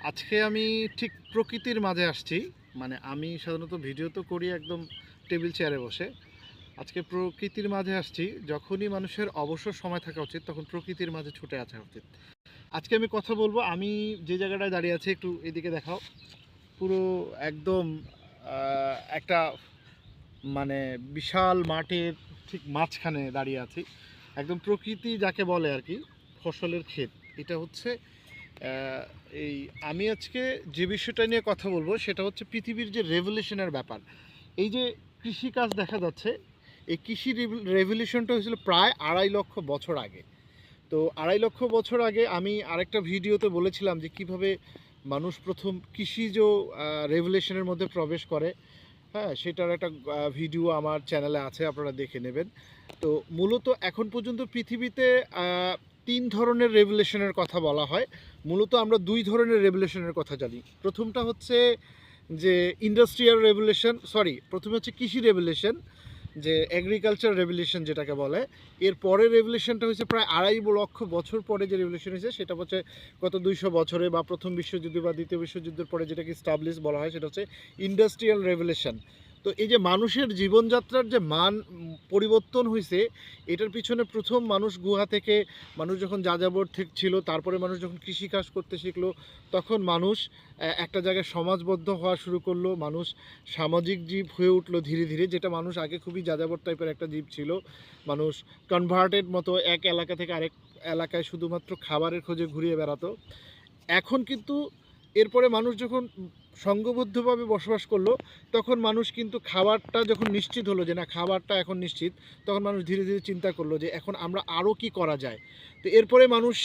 আজকে আমি ঠিক প্রকৃতির মাঝে আসছি। মানে আমি সাধারণত ভিডিও তো করি একদম টেবিল চেয়ারে বসে। আজকে প্রকৃতির মাঝে আসছি। যখনই মানুষের অবসর সময় থাকা উচিত, তখন প্রকৃতির মাঝে ছুটে আসা উচিত। আজকে আমি কথা বলব, আমি যে জায়গাটায় দাঁড়িয়ে আছি, একটু এদিকে দেখাও। পুরো একদম একটা মানে বিশাল মাঠের ঠিক মাঝখানে দাঁড়িয়ে আছি। একদম প্রকৃতি যাকে বলে আর কি, ফসলের ক্ষেত। এটা হচ্ছে এই আমি আজকে যে বিষয়টা নিয়ে কথা বলব সেটা হচ্ছে পৃথিবীর যে রেভলিউশনের ব্যাপার। এই যে কৃষিকাজ দেখা যাচ্ছে, এই কৃষি রেভলিউশনটা হয়েছিল প্রায় আড়াই লক্ষ বছর আগে। তো আড়াই লক্ষ বছর আগে আমি আরেকটা ভিডিওতে বলেছিলাম যে কীভাবে মানুষ প্রথম কৃষিজ রেভলিউশনের মধ্যে প্রবেশ করে। হ্যাঁ সেটার একটা ভিডিও আমার চ্যানেলে আছে, আপনারা দেখে নেবেন। তো মূলত এখন পর্যন্ত পৃথিবীতে তিন ধরনের রেভলিউশনের কথা বলা হয়। মূলত আমরা দুই ধরনের রেভলিউশনের কথা জানি। প্রথমটা হচ্ছে যে ইন্ডাস্ট্রিয়াল রেভলিউশন সরি, প্রথমে হচ্ছে কৃষি রেভলিউশন যে এগ্রিকালচার রেভলিউশন যেটাকে বলে। এর পরের রেভলিউশনটা হচ্ছে প্রায় আড়াই লক্ষ বছর পরে যে রেভলিউশন হয়েছে, সেটা হচ্ছে গত দুইশো বছরে বা প্রথম বিশ্বযুদ্ধ বা দ্বিতীয় বিশ্বযুদ্ধের পরে যেটাকে স্টাবলিশ বলা হয়, সেটা হচ্ছে ইন্ডাস্ট্রিয়াল রেভলিউশন তো এই যে মানুষের জীবনযাত্রার যে মান পরিবর্তন হয়েছে এটার পিছনে প্রথম মানুষ গুহা থেকে মানুষ যখন যাযাবর থেকে ছিল, তারপরে মানুষ যখন কৃষিকাজ করতে শিখলো, তখন মানুষ একটা জায়গায় সমাজবদ্ধ হওয়া শুরু করল। মানুষ সামাজিক জীব হয়ে উঠল ধীরে ধীরে, যেটা মানুষ আগে খুবই যাযাবর টাইপের একটা জীব ছিল। মানুষ কনভার্টেড মতো এক এলাকা থেকে আরেক এলাকায় শুধুমাত্র খাবারের খোঁজে ঘুরিয়ে বেড়াতো। এখন কিন্তু এরপরে মানুষ যখন সংঘবদ্ধভাবে বসবাস করল, তখন মানুষ কিন্তু খাবারটা যখন নিশ্চিত হলো যে না, খাবারটা এখন নিশ্চিত, তখন মানুষ ধীরে ধীরে চিন্তা করল যে এখন আমরা আরও কি করা যায়। তো এরপরে মানুষ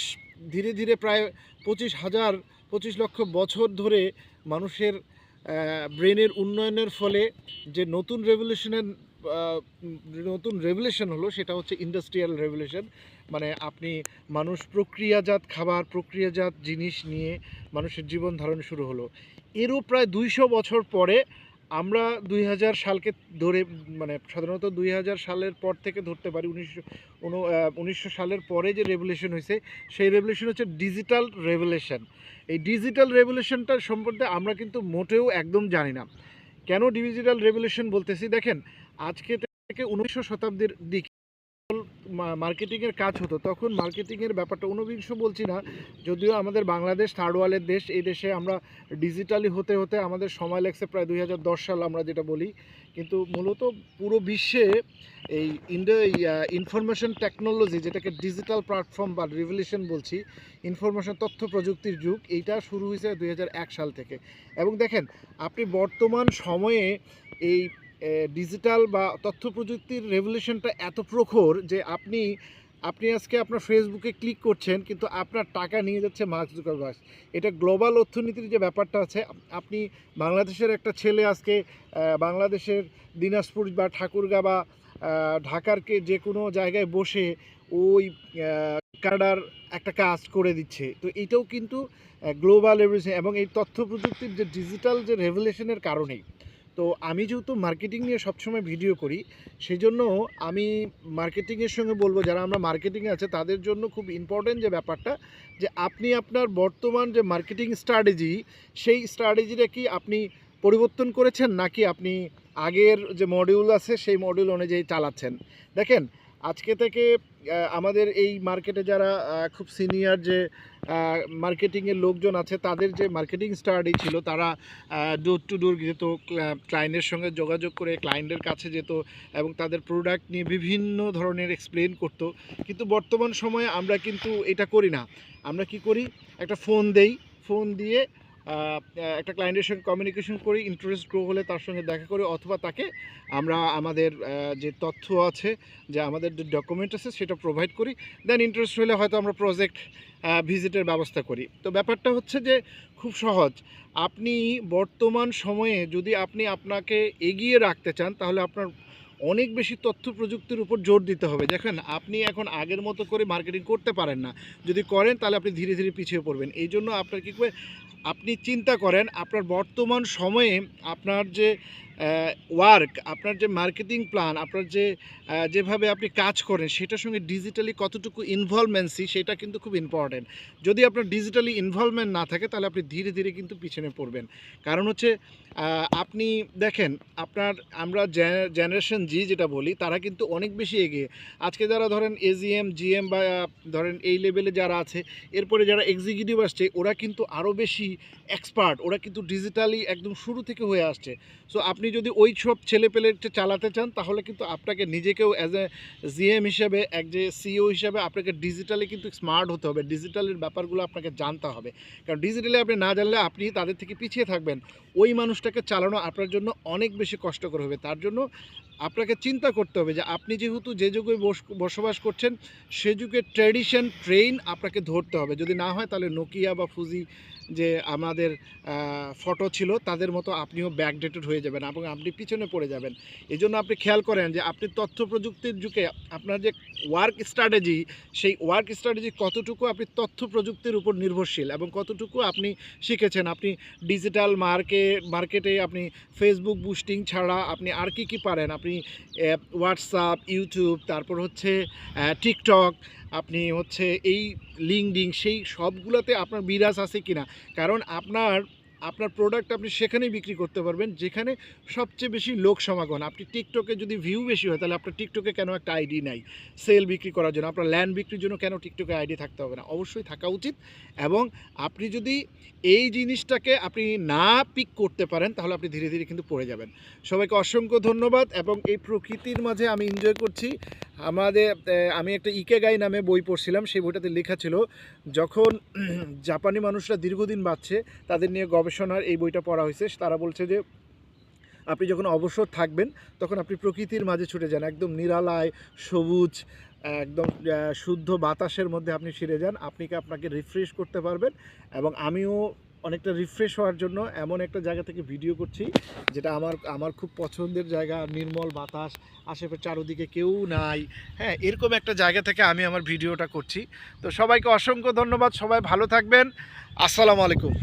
ধীরে ধীরে প্রায় পঁচিশ হাজার, পঁচিশ লক্ষ বছর ধরে মানুষের ব্রেনের উন্নয়নের ফলে যে নতুন রেভলিউশনের নতুন রেভলিউশন হলো সেটা হচ্ছে ইন্ডাস্ট্রিয়াল রেভলিউশন। মানে আপনি মানুষ প্রক্রিয়াজাত, খাবার প্রক্রিয়াজাত জিনিস নিয়ে মানুষের জীবন ধারণ শুরু হলো। এরও প্রায় দুইশো বছর পরে আমরা দুই হাজার সালকে ধরে মানে সাধারণত দুই হাজার সালের পর থেকে ধরতে পারি, উনিশশো উনিশশো সালের পরে যে রেভলিউশন হয়েছে, সেই রেভলিউশন হচ্ছে ডিজিটাল রেভলিউশন এই ডিজিটাল রেভলিউশনটার সম্বন্ধে আমরা কিন্তু মোটেও একদম জানি না। কেন ডিজিটাল রেভলিউশন বলতেছি? দেখেন, আজকে থেকে উনিশশো শতাব্দীর দিকে মার্কেটিংয়ের কাজ হতো, তখন মার্কেটিংয়ের ব্যাপারটা ঊনবিংশ বলছি না, যদিও আমাদের বাংলাদেশ থার্ড ওয়ার্ল্ডের দেশ, এই দেশে আমরা ডিজিটালি হতে হতে আমাদের সময় লাগছে প্রায় দুই হাজার দশ সাল আমরা যেটা বলি, কিন্তু মূলত পুরো বিশ্বে এই ইন্ডো ইনফরমেশন টেকনোলজি যেটাকে ডিজিটাল প্ল্যাটফর্ম বা রিভলিউশন বলছি ইনফরমেশন তথ্য প্রযুক্তির যুগ, এইটা শুরু হয়েছে দুই হাজার এক সাল থেকে। এবং দেখেন, আপনি বর্তমান সময়ে এই ডিজিটাল বা তথ্য প্রযুক্তির রেভলিউশনটা এত প্রখর যে আপনি আপনি আজকে আপনার ফেসবুকে ক্লিক করছেন কিন্তু আপনার টাকা নিয়ে যাচ্ছে মার্ক জুকারবার্গ এটা গ্লোবাল অর্থনীতির যে ব্যাপারটা আছে আপনি বাংলাদেশের একটা ছেলে আজকে বাংলাদেশের দিনাজপুর বা ঠাকুরগা বা আহ, ঢাকার কে যে কোনো জায়গায় বসে ওই কানাডার একটা কাজ করে দিচ্ছে। তো এটাও কিন্তু গ্লোবাল এবং এই তথ্য প্রযুক্তির যে ডিজিটাল যে রেভলিউশনের কারণেই। তো আমি যেহেতু মার্কেটিং নিয়ে সবসময় ভিডিও করি সেই জন্য আমি মার্কেটিংয়ের সঙ্গে বলব, যারা আমরা মার্কেটিংয়ে আছে, তাদের জন্য খুব ইম্পর্টেন্ট যে ব্যাপারটা, যে আপনি আপনার বর্তমান যে মার্কেটিং স্ট্র্যাটেজি সেই স্ট্র্যাটেজিটা কি আপনি পরিবর্তন করেছেন, নাকি আপনি আগের যে মডিউল আছে, সেই মডিউল অনুযায়ী চালাচ্ছেন? দেখেন আজকে থেকে আমাদের এই মার্কেটে যারা খুব সিনিয়র যে মার্কেটিংয়ের লোকজন আছে, তাদের যে মার্কেটিং স্টাডি ছিল, তারা ডোর টু ডোর যেত ক্লায়েন্টের সঙ্গে যোগাযোগ করে ক্লায়েন্টের কাছে যেত এবং তাদের প্রোডাক্ট নিয়ে বিভিন্ন ধরনের এক্সপ্লেন করতো। কিন্তু বর্তমান সময়ে আমরা কিন্তু এটা করি না। আমরা কি করি? একটা ফোন দেই ফোন দিয়ে একটা ক্লায়েন্টের সঙ্গে কমিউনিকেশন করি ইন্টারেস্ট গ্রো হলে তার সঙ্গে দেখা করি, অথবা তাকে আমরা আমাদের যে তথ্য আছে, যে আমাদের যে ডকুমেন্ট আছে, সেটা প্রোভাইড করি। দেন ইন্টারেস্ট হলে হয়তো আমরা প্রজেক্ট ভিজিটের ব্যবস্থা করি। তো ব্যাপারটা হচ্ছে যে খুব সহজ। আপনি বর্তমান সময়ে যদি আপনি আপনাকে এগিয়ে রাখতে চান, তাহলে আপনার অনেক বেশি তথ্য প্রযুক্তির উপর জোর দিতে হবে। দেখেন, আপনি এখন আগের মতো করে মার্কেটিং করতে পারেন না। যদি করেন, তাহলে আপনি ধীরে ধীরে পিছিয়ে পড়বেন। এই জন্য আপনার কী করে আপনি চিন্তা করেন আপনার বর্তমান সময়ে আপনার যে ওয়ার্ক আপনার যে মার্কেটিং প্ল্যান আপনার যে যেভাবে আপনি কাজ করেন, সেটার সঙ্গে ডিজিটালি কতটুকু ইনভলভমেন্সি সেটা কিন্তু খুব ইম্পর্টেন্ট যদি আপনার ডিজিটালি ইনভলভমেন্ট না থাকে, তাহলে আপনি ধীরে ধীরে কিন্তু পিছনে পড়বেন। কারণ হচ্ছে আপনি দেখেন, আপনার, আমরা জেনারেশন জি যেটা বলি, তারা কিন্তু অনেক বেশি এগিয়ে। আজকে যারা ধরেন এজিএম জিএম বা, ধরেন এই লেভেলে যারা আছে, এরপরে যারা এক্সিকিউটিভ আসছে, ওরা কিন্তু আরও বেশি এক্সপার্ট ওরা কিন্তু ডিজিটালি একদম শুরু থেকে হয়ে আসছে। সো আপনি যদি ওই সব ছেলে পেলেকে চালাতে চান, তাহলে কিন্তু আপনাকে নিজেকেও অ্যাজ এ জিএম হিসেবে, এক যে সিও হিসাবে আপনাকে ডিজিটালি কিন্তু স্মার্ট হতে হবে। ডিজিটালের ব্যাপারগুলো আপনাকে জানতে হবে। কারণ ডিজিটালি আপনি না জানলে আপনি তাদের থেকে পিছিয়ে থাকবেন। ওই মানুষটাকে চালানো আপনার জন্য অনেক বেশি কষ্টকর হবে। তার জন্য আপনাকে চিন্তা করতে হবে যে আপনি যেহেতু যে যুগে বস- বসবাস করছেন, সে যুগের ট্র্যাডিশন ট্রেন আপনাকে ধরতে হবে। যদি না হয় তাহলে নোকিয়া বা ফুজি যে আমাদের ফটো ছিল, তাদের মতো আপনিও ব্যাকডেটেড হয়ে যাবেন এবং আপনি পিছনে পড়ে যাবেন। এই জন্য আপনি খেয়াল করেন যে আপনি তথ্য প্রযুক্তির যুগে আপনার যে ওয়ার্ক স্ট্র্যাটেজি সেই ওয়ার্ক স্ট্র্যাটেজি কতটুকু আপনি তথ্য প্রযুক্তির উপর নির্ভরশীল এবং কতটুকু আপনি শিখেছেন? আপনি ডিজিটাল মার্কেট মার্কেটে আপনি ফেসবুক বুস্টিং ছাড়া আপনি আর কি কি পারেন? আপনি হোয়াটসঅ্যাপ ইউটিউব তারপর হচ্ছে টিকটক আপনি হচ্ছে এই লিঙ্কডিং সেই সবগুলোতে আপনার বিরাজ আছে কিনা? কারণ আপনার আপনার প্রোডাক্ট আপনি সেখানেই বিক্রি করতে পারবেন, যেখানে সবচেয়ে বেশি লোক সমাগম। আপনি টিকটকে যদি ভিউ বেশি হয়, তাহলে আপনার টিকটকে কেন একটা আইডি নাই? সেল বিক্রি করার জন্য। আপনার ল্যান্ড বিক্রির জন্য কেন টিকটকে আইডি থাকতে হবে না? অবশ্যই থাকা উচিত। এবং আপনি যদি এই জিনিসটাকে আপনি না পিক করতে পারেন, তাহলে আপনি ধীরে ধীরে কিন্তু পড়ে যাবেন। সবাইকে অসংখ্য ধন্যবাদ এবং এই প্রকৃতির মাঝে আমি এনজয় করছি। আমাদের আমি একটা ইকে গাই নামে বই পড়ছিলাম, সেই বইটাতে লেখা ছিল, যখন জাপানি মানুষরা দীর্ঘদিন বাঁচছে, তাদের নিয়ে গবেষণার এই বইটা পড়া হয়েছে। তারা বলছে যে, আপনি যখন অবসর থাকবেন, তখন আপনি প্রকৃতির মাঝে ছুটে যান, একদম নিরালায়, সবুজ, একদম শুদ্ধ বাতাসের মধ্যে আপনি ফিরে যান। আপনি আপনাকে রিফ্রেশ করতে পারবেন? এবং আমিও অনেকটা রিফ্রেশ হওয়ার জন্য এমন একটা জায়গা থেকে ভিডিও করছি, যেটা আমার আমার খুব পছন্দের জায়গা, নির্মল বাতাস আশেপাশে চারোদিকে কেউ নাই। হ্যাঁ এরকম একটা জায়গা থেকে আমি আমার ভিডিওটা করছি। তো সবাইকে অসংখ্য ধন্যবাদ, সবাই ভালো থাকবেন। আসসালামু আলাইকুম।